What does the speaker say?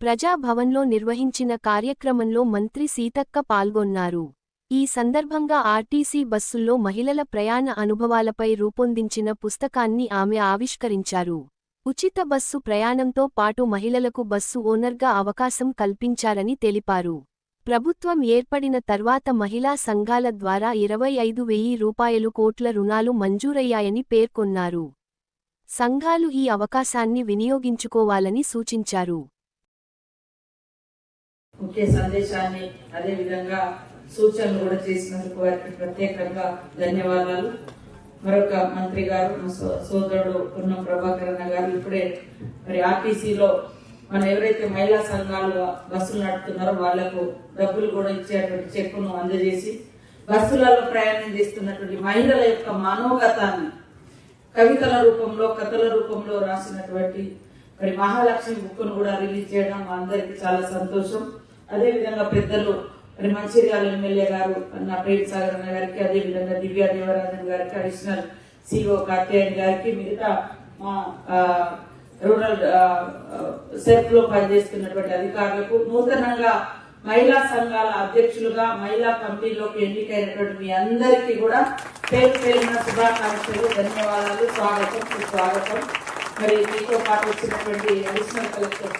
ప్రజాభవన్లో నిర్వహించిన కార్యక్రమంలో మంత్రి సీతక్క పాల్గొన్నారు. ఈ సందర్భంగా ఆర్టీసీ బస్సుల్లో మహిళల ప్రయాణ అనుభవాలపై రూపొందించిన పుస్తకాన్ని ఆమె ఆవిష్కరించారు. ఉచిత బస్సు ప్రయాణంతో పాటు మహిళలకు బస్సు ఓనర్గా అవకాశం కల్పించారని తెలిపారు. ప్రభుత్వం ఏర్పడిన తర్వాత మహిళా సంఘాల ద్వారా ఇరవై ఐదు వెయ్యి రూపాయలు కోట్ల రుణాలు మంజూరయ్యాయని పేర్కొన్నారు. సంఘాలు ఈ అవకాశాన్ని వినియోగించుకోవాలని సూచించారు. ముఖ్య సందేశాన్ని అదే విధంగా సూచనలు కూడా చేసినందుకు వారికి ప్రత్యేకంగా ధన్యవాదాలు. మరొక మంత్రి గారు మా సో- సోదరుడు పున్నం ప్రభాకర్ అన్న గారు ఇప్పుడే మరి ఆర్టీసీలో మనం ఎవరైతే మహిళా సంఘాలు బస్సులు నడుపుతున్నారో వాళ్ళకు డబ్బులు కూడా ఇచ్చేటువంటి చెక్కును అందజేసి బస్సులలో ప్రయాణం చేస్తున్నటువంటి మహిళల యొక్క మనోగతాన్ని కవితల రూపంలో కథల రూపంలో రాసినటువంటి మరి మహాలక్ష్మి బుక్ను కూడా రిలీజ్ చేయడం అందరికీ చాలా సంతోషం. అదే విధంగా పెద్దలు మరి మంచిర్యాల ఎమ్మెల్యే గారు అన్న ప్రేమ్ సాగర్ అన్న గారికి అదే విధంగా దివ్యా దేవరాజన్ గారికి అడిషనల్ సిఓ కార్తీయన్ గారికి మిగతా మా రూరల్ సెఫ్లో పనిచేస్తున్నటువంటి అధికారులకు నూతనంగా మహిళా సంఘాల అధ్యక్షులుగా మహిళా కమిటీలోకి ఎన్నికైనటువంటి మీ అందరికీ కూడా పేరు పేరున శుభాకాంక్షలు ధన్యవాదాలు స్వాగతం సుస్వాగతం. మరి మీతో పాటు వచ్చినటువంటి అడిషనల్ కలెక్టర్